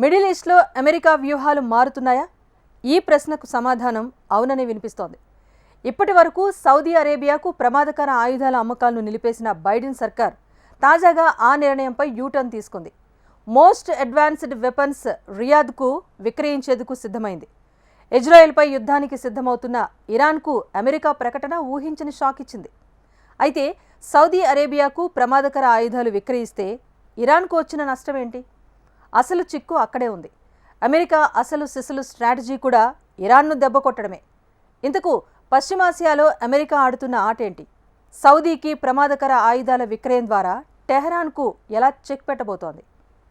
Middle ఈస్ట్లో America వ్యూహాలు మారుతున్నాయా? ఈ ప్రశ్నకు సమాధానం అవునని వినిపిస్తోంది. ఇప్పటి వరకు సౌదీ అరేబియాకు ప్రమాదకర ఆయుధాల అమ్మకాలను నిలిపేసిన బైడెన్ సర్కార్ తాజాగా ఆ నిర్ణయంపై యూటర్న్ తీసుకుంది. మోస్ట్ అడ్వాన్స్డ్ వెపన్స్ రియాద్కు విక్రయించేందుకు సిద్ధమైంది. ఇజ్రాయెల్పై యుద్ధానికి సిద్ధమవుతున్న ఇరాన్కు అమెరికా ప్రకటన ఊహించని షాక్ ఇచ్చింది. అయితే సౌదీ అరేబియాకు ప్రమాదకర ఆయుధాలు విక్రయిస్తే ఇరాన్కు వచ్చిన నష్టమేంటి ఏంటి? అసలు చిక్కు అక్కడే ఉంది. అమెరికా అసలు సిసలు స్ట్రాటజీ కూడా ఇరాన్ను దెబ్బకొట్టడమే ఇంతకు పశ్చిమాసియాలో అమెరికా ఆడుతున్న ఆటేంటి? సౌదీకి ప్రమాదకర ఆయుధాల విక్రయం ద్వారా టెహరాన్కు ఎలా check పెట్టబోతోంది?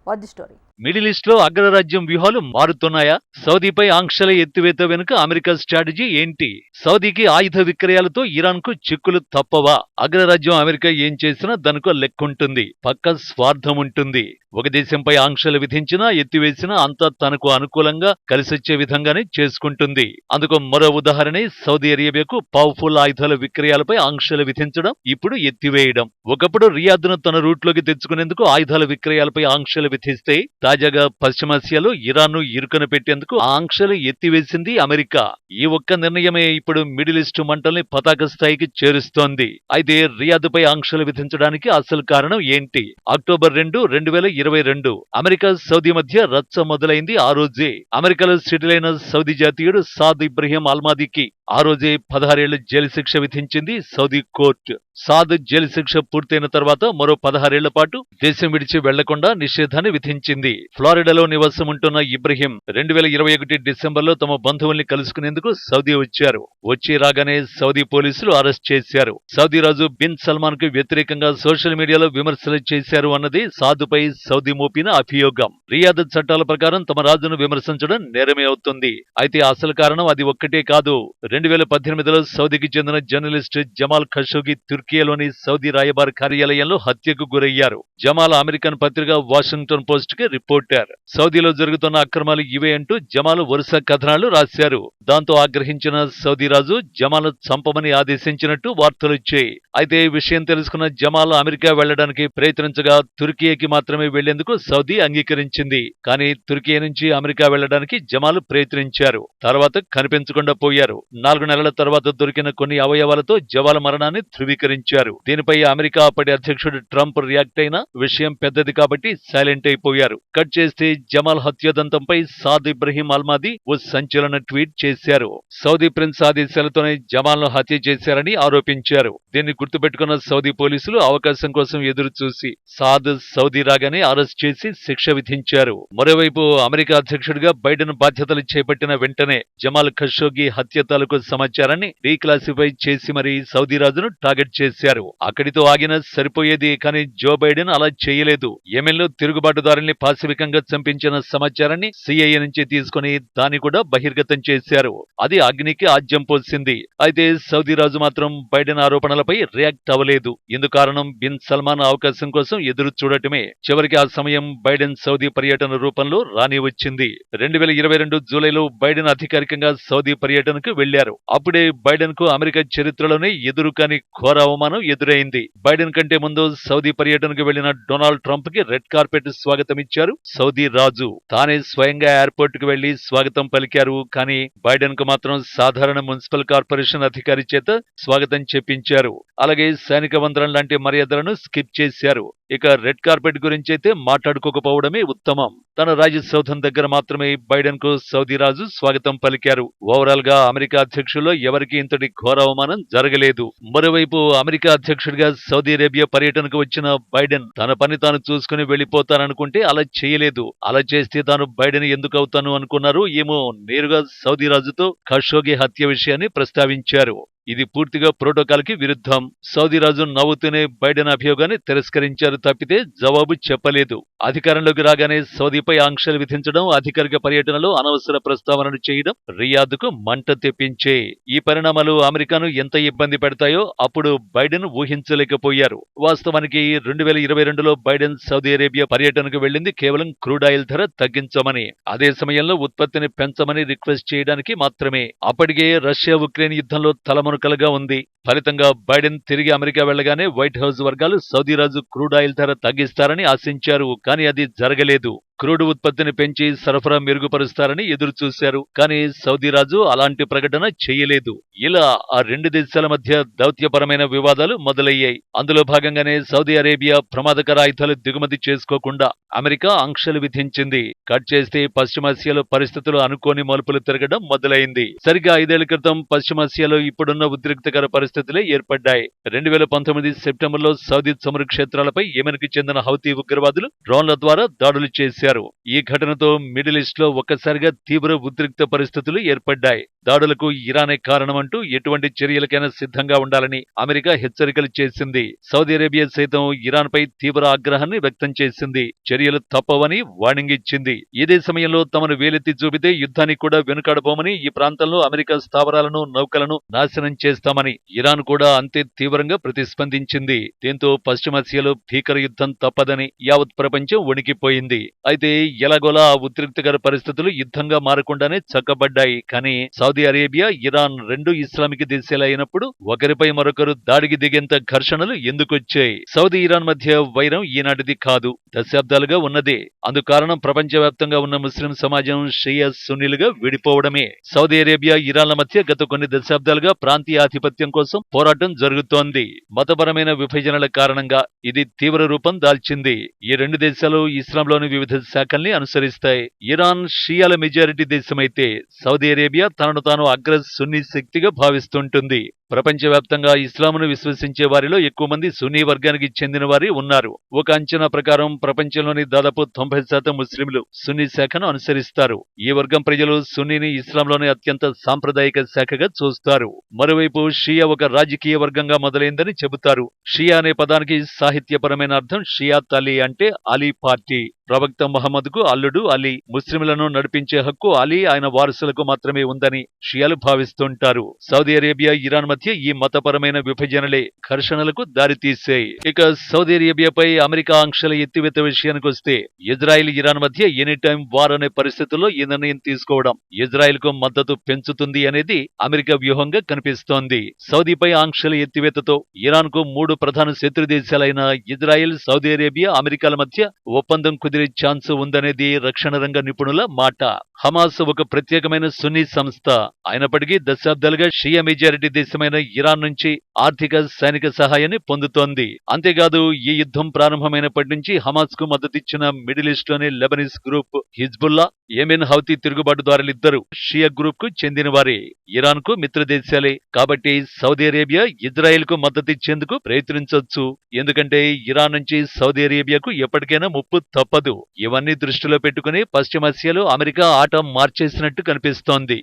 What the story. Middle ఈస్ట్లో అగ్రరాజ్యం వ్యూహాలు మారుతున్నాయా? సౌదీపై ఆంక్షల ఎత్తివేత వెనుక అమెరికా స్ట్రాటజీ ఏంటి? సౌదీకి ఆయుధ విక్రయాలతో ఇరాన్కు చిక్కులు తప్పవా? అగ్రరాజ్యం అమెరికా ఏం చేసినా దానికో లెక్కుంటుంది పక్క స్వార్థం ఉంటుంది ఒక దేశంపై ఆంక్షలు విధించినా ఎత్తివేసినా అంతా తనకు అనుకూలంగా కలిసొచ్చే విధంగానే చేసుకుంటుంది. అందుకు మరో ఉదాహరణ సౌదీ అరేబియాకు పవర్ఫుల్ ఆయుధాల విక్రయాలపై ఆంక్షలు విధించడం ఇప్పుడు ఎత్తివేయడం. ఒకప్పుడు రియాద్ను తన రూట్లోకి తెచ్చుకునేందుకు ఆయుధాల విక్రయాలపై ఆంక్షలు విధిస్తే తాజాగా పశ్చిమాసియాలో ఇరాన్ను ఇరుకన పెట్టేందుకు ఆంక్షలు ఎత్తివేసింది అమెరికా. ఈ ఒక్క నిర్ణయమే ఇప్పుడు మిడిల్ ఈస్ట్ మంటల్ని పతాక స్థాయికి చేరుస్తోంది. అయితే రియాద్పై ఆంక్షలు విధించడానికి అసలు కారణం ఏంటి? అక్టోబర్ రెండు రెండు వేల ఇరవై రెండు. అమెరికా సౌదీ మధ్య రచ్చ మొదలైంది ఆ రోజే. అమెరికాలో సెటిల్ అయిన సౌదీ జాతీయుడు సాద్ ఇబ్రహీం అల్మాదీకి ఆ రోజే పదహారేళ్ళ జైలు శిక్ష విధించింది సౌదీ కోర్టు. సాద్ జైలు శిక్ష పూర్తయిన తర్వాత మరో పదహారేళ్ళ పాటు దేశం విడిచి వెళ్ళకుండా నిషేధాన్ని విధించింది. ఫ్లారిడాలో నివాసం ఉంటున్న ఇబ్రహీం రెండు వేల ఇరవై ఒకటి డిసెంబర్లో తమ బంధువుల్ని కలుసుకునేందుకు సౌదీ వచ్చారు. వచ్చి రాగానే సౌదీ పోలీసులు అరెస్ట్ చేశారు. సౌదీ రాజు బిన్ సల్మాన్కు వ్యతిరేకంగా సోషల్ మీడియాలో విమర్శలు చేశారు అన్నది సాదుపై సౌదీ మోపిన అభియోగం. రియాద్ చట్టాల ప్రకారం తమ రాజును విమర్శించడం నేరమే అవుతుంది. అయితే అసలు కారణం అది ఒక్కటే కాదు. రెండు వేల పద్దెనిమిదిలో సౌదీకి చెందిన జర్నలిస్ట్ జమాల్ ఖషోగి తుర్కియాలోని సౌదీ రాయబార కార్యాలయంలో హత్యకు గురయ్యారు. జమాల్ అమెరికన్ పత్రిక వాషింగ్టన్ పోస్ట్కి రిపోర్టర్. సౌదీలో జరుగుతున్న అక్రమాలు ఇవే అంటూ జమాల్ వరుస కథనాలు రాశారు. దాంతో ఆగ్రహించిన సౌదీ రాజు జమాల్ చంపమని ఆదేశించినట్టు వార్తలొచ్చాయి అయితే ఈ విషయం తెలుసుకున్న జమాల్ అమెరికా వెళ్ళడానికి ప్రయత్నించగా తుర్కియాకి మాత్రమే వెళ్ళేందుకు సౌదీ అంగీకరించింది. కానీ తుర్కియా నుంచి అమెరికా వెళ్ళడానికి జమాల్ ప్రయత్నించారు. తర్వాత కనిపించకుండా పోయారు. నాలుగు నెలల తర్వాత దొరికిన కొన్ని అవయవాలతో జవాల మరణాన్ని ధృవీకరించారు. దీనిపై అమెరికా అప్పటి అధ్యక్షుడు ట్రంప్ రియాక్ట్ అయిన విషయం పెద్దది కాబట్టి సైలెంట్ అయిపోయారు. కట్ చేస్తే జమాల్ హత్యాదంతంపై సాద్ ఇబ్రహీం అల్మాది ఓ సంచలన ట్వీట్ చేశారు. సౌదీ ప్రిన్స్ ఆదేశాలతోనే జమాల్ను హత్య చేశారని ఆరోపించారు. దీన్ని గుర్తుపెట్టుకున్న సౌదీ పోలీసులు అవకాశం కోసం ఎదురు చూసి సాద్ సౌదీ రాగానే అరెస్ట్ చేసి శిక్ష విధించారు. మరోవైపు అమెరికా అధ్యక్షుడిగా బైడెన్ బాధ్యతలు చేపట్టిన వెంటనే జమాల్ ఖషోగి హత్య తాలూకు సమాచారాన్ని రీక్లాసిఫై చేసి మరీ సౌదీ రాజును టార్గెట్ చేశారు. అక్కడితో ఆగిన సరిపోయేది కానీ జో బైడెన్ అలా చేయలేదు. లో తిరుగుబాటుదారుల్ని పాశవికంగా చంపించిన సమాచారాన్ని సిఐఏ నుంచి తీసుకుని దాన్ని కూడా బహిర్గతం చేశారు. అది అగ్నికి ఆజ్యం పోసింది. అయితే సౌదీ రాజు మాత్రం బైడెన్ ఆరోపణలపై రియాక్ట్ అవ్వలేదు. ఇందు కారణం బిన్ సల్మాన్ అవకాశం కోసం ఎదురు చూడటమే. చివరికి ఆ సమయం బైడెన్ సౌదీ పర్యటన రూపంలో రాని వచ్చింది రెండు వేల ఇరవై రెండు జూలైలో బైడెన్ అధికారికంగా సౌదీ పర్యటనకు వెళ్ళారు అప్పుడే బైడెన్కు అమెరికా చరిత్రలోనే ఎదురు కాని ఘోర అవమానం ఎదురైంది. బైడెన్ కంటే ముందు సౌదీ పర్యటనకు వెళ్ళిన డొనాల్డ్ ట్రంప్కి రెడ్ కార్పెట్ స్వాగతం ఇచ్చారు సౌదీ రాజు. తానే స్వయంగా ఎయిర్పోర్ట్కు వెళ్ళి స్వాగతం పలికారు. కానీ బైడెన్కు మాత్రం సాధారణ మున్సిపల్ కార్పొరేషన్ అధికారి చేత స్వాగతం చెప్పించారు. అలాగే సైనిక వందనం లాంటి మర్యాదలను స్కిప్ చేశారు. ఇక రెడ్ కార్పెట్ గురించి అయితే మాట్లాడుకోకపోవడమే ఉత్తమం. తన రాజసౌధం దగ్గర మాత్రమే బైడెన్కు సౌదీ రాజు స్వాగతం పలికారు. ఓవరాల్గా అమెరికా అధ్యక్షుల్లో ఎవరికి ఇంతటి ఘోర అవమానం జరగలేదు. మరోవైపు అమెరికా అధ్యక్షుడిగా సౌదీ అరేబియా పర్యటనకు వచ్చిన బైడెన్ తన పని తాను చూసుకుని వెళ్ళిపోతాననుకుంటే అలా చేయలేదు. అలా చేస్తే తాను బైడెన్ ఎందుకు అవుతాను అనుకున్నారు ఏమో నేరుగా సౌదీ రాజుతో ఖషోగి హత్య విషయాన్ని ప్రస్తావించారు. ఇది పూర్తిగా ప్రోటోకాల్కి విరుద్ధం. సౌదీ రాజు నవ్వుతూనే బైడెన్ అభియోగాన్ని తిరస్కరించారు తప్పితే జవాబు చెప్పలేదు. అధికారంలోకి రాగానే సౌదీపై ఆంక్షలు విధించడం అధికారిక పర్యటనలో అనవసర ప్రస్తావనలు చేయడం రియాద్కు మంట తెప్పించే. ఈ పరిణామాలు అమెరికాను ఎంత ఇబ్బంది పెడతాయో అప్పుడు బైడెన్ ఊహించలేకపోయారు. వాస్తవానికి రెండు వేల ఇరవై రెండులో బైడెన్ సౌదీ అరేబియా పర్యటనకు వెళ్ళింది కేవలం క్రూడ్ ఆయిల్ ధర తగ్గించమని. అదే సమయంలో ఉత్పత్తిని పెంచమని రిక్వెస్ట్ చేయడానికి మాత్రమే. అప్పటికే రష్యా ఉక్రెయిన్ యుద్ధంలో తలమునకలుగా ఉంది. ఫలితంగా బైడెన్ తిరిగి అమెరికా వెళ్ళగానే వైట్ హౌస్ వర్గాలు సౌదీ రాజు క్రూడ్ ఆయిల్ ధర తగ్గిస్తారని ఆశించారు. కానీ అది జరగలేదు. క్రూడ్ ఉత్పత్తిని పెంచి సరఫరా మెరుగుపరుస్తారని ఎదురుచూశారు. కానీ సౌదీ రాజు అలాంటి ప్రకటన చేయలేదు. ఇలా ఆ రెండు దేశాల మధ్య దౌత్యపరమైన వివాదాలు మొదలయ్యాయి. అందులో భాగంగానే సౌదీ అరేబియా ప్రమాదకర ఆయుధాలు దిగుమతి చేసుకోకుండా అమెరికా ఆంక్షలు విధించింది. కట్ చేస్తే పశ్చిమాసియాలో పరిస్థితులు అనుకోని మలుపులు తిరగడం మొదలైంది. సరిగ్గా ఐదేళ్ళ క్రితం పశ్చిమాసియాలో ఇప్పుడున్న ఉద్రిక్తకర పరిస్థితులే ఏర్పడ్డాయి. రెండు వేల పంతొమ్మిది సెప్టెంబర్లో సౌదీ చమురు క్షేత్రాలపై యెమెన్కి చెందిన హౌతీ ఉగ్రవాదులు డ్రోన్ల ద్వారా దాడులు చేశారు. ఈ ఘటనతో మిడిల్ ఈస్ట్లో ఒక్కసారిగా తీవ్ర ఉద్రిక్త పరిస్థితులు ఏర్పడ్డాయి. దాడులకు ఇరానే కారణమంటూ ఎటువంటి చర్యలకైనా సిద్ధంగా ఉండాలని అమెరికా హెచ్చరికలు చేసింది. సౌదీ అరేబియా సైతం ఇరాన్ పై తీవ్ర ఆగ్రహాన్ని వ్యక్తం చేసింది. చర్యలు తప్పవని వార్నింగ్ ఇచ్చింది. ఇదే సమయంలో తమను వేలెత్తి చూపితే యుద్ధానికి కూడా వెనుకాడబోమని ఈ ప్రాంతంలో అమెరికా స్థావరాలను నౌకలను నాశనం చేస్తామని ఇరాన్ కూడా అంతే తీవ్రంగా ప్రతిస్పందించింది. దీంతో పశ్చిమాసియాలో భీకర యుద్ధం తప్పదని యావత్ ప్రపంచం వణికిపోయింది. అయితే ఎలాగోలా ఉద్రిక్తకర పరిస్థితులు యుద్ధంగా మారకుండానే చక్కబడ్డాయి. కానీ సౌదీ అరేబియా ఇరాన్ రెండు ఇస్లామిక్ దేశాలు అయినప్పుడు ఒకరిపై మరొకరు దాడికి దిగేంత ఘర్షణలు ఎందుకొచ్చాయి? సౌదీ ఇరాన్ మధ్య వైరం ఈనాటిది కాదు దశాబ్దాలుగా ఉన్నదే. అందుకారణం ప్రపంచవ్యాప్తంగా ఉన్న ముస్లిం సమాజం షియా సునీలుగా విడిపోవడమే. సౌదీ అరేబియా ఇరాన్ల మధ్య గత కొన్ని దశాబ్దాలుగా ప్రాంతీయ ఆధిపత్యం కోసం పోరాటం జరుగుతోంది. మతపరమైన విభజనల కారణంగా ఇది తీవ్ర రూపం దాల్చింది. ఈ రెండు దేశాలు ఇస్లాంలోని వివిధ శాఖల్ని అనుసరిస్తాయి. ఇరాన్ షియాల మెజారిటీ దేశమైతే సౌదీ అరేబియా తనను తాను అగ్ర సున్ని శక్తిగా భావిస్తుంటుంది. ప్రపంచవ్యాప్తంగా ఇస్లామును విశ్వసించే వారిలో ఎక్కువ మంది సున్నీ వర్గానికి చెందిన వారి ఉన్నారు. ఒక అంచనా ప్రకారం ప్రపంచంలోని దాదాపు తొంభై శాతం ముస్లింలు సున్నీ శాఖను అనుసరిస్తారు. ఈ వర్గం ప్రజలు సున్నీని ఇస్లాంలోని అత్యంత సాంప్రదాయిక శాఖగా చూస్తారు. మరోవైపు షియా ఒక రాజకీయ వర్గంగా మొదలైందని చెబుతారు. షియా అనే పదానికి సాహిత్యపరమైన అర్థం షియాత్ అలీ అంటే అలీ పార్టీ. ప్రవక్త మహమ్మద్కు అల్లుడు అలీ. ముస్లింలను నడిపించే హక్కు అలీ ఆయన వారసులకు మాత్రమే ఉందని షియాలు భావిస్తుంటారు. సౌదీ అరేబియా ఇరాన్ మధ్య ఈ మతపరమైన విభజనలే ఘర్షణలకు దారితీశాయి ఇక సౌదీ అరేబియాపై అమెరికా ఆంక్షల ఎత్తివేత విషయానికి వస్తే ఇజ్రాయెల్ ఇరాన్ మధ్య ఎనీ టైం వార్ అనే పరిస్థితుల్లో ఈ నిర్ణయం తీసుకోవడం ఇజ్రాయెల్కు మద్దతు పెంచుతుంది అనేది అమెరికా వ్యూహంగా కనిపిస్తోంది. సౌదీపై ఆంక్షల ఎత్తివేతతో ఇరాన్కు మూడు ప్రధాన శత్రు దేశాలైన ఇజ్రాయెల్ సౌదీ అరేబియా అమెరికాల మధ్య ఒప్పందం కుదిరే ఛాన్స్ ఉందనేది రక్షణ రంగ నిపుణుల మాట. హమాస్ ఒక ప్రత్యేకమైన సున్నీ సంస్థ. అయినప్పటికీ దశాబ్దాలుగా షియా మెజారిటీ దేశమైన ఇరాన్ నుంచి ఆర్థిక సైనిక సహాయాన్ని పొందుతోంది. అంతేకాదు ఈ యుద్ధం ప్రారంభమైనప్పటి నుంచి హమాస్కు మద్దతిచ్చిన middle ఈస్ట్లోని Lebanese group Hezbollah Yemen Houthi తిరుగుబాటుదారులిద్దరూ Shia గ్రూప్కు చెందిన వారే ఇరాన్కు మిత్ర దేశాలే కాబట్టి సౌదీ అరేబియా ఇజ్రాయెల్కు మద్దతిచ్చేందుకు ప్రయత్నించొచ్చు. ఎందుకంటే ఇరాన్ నుంచి సౌదీ అరేబియాకు ఎప్పటికైనా ముప్పు తప్పదు. ఇవన్నీ దృష్టిలో పెట్టుకుని పశ్చిమాసియాలో అమెరికా ఆట మార్చేసినట్టు కనిపిస్తోంది.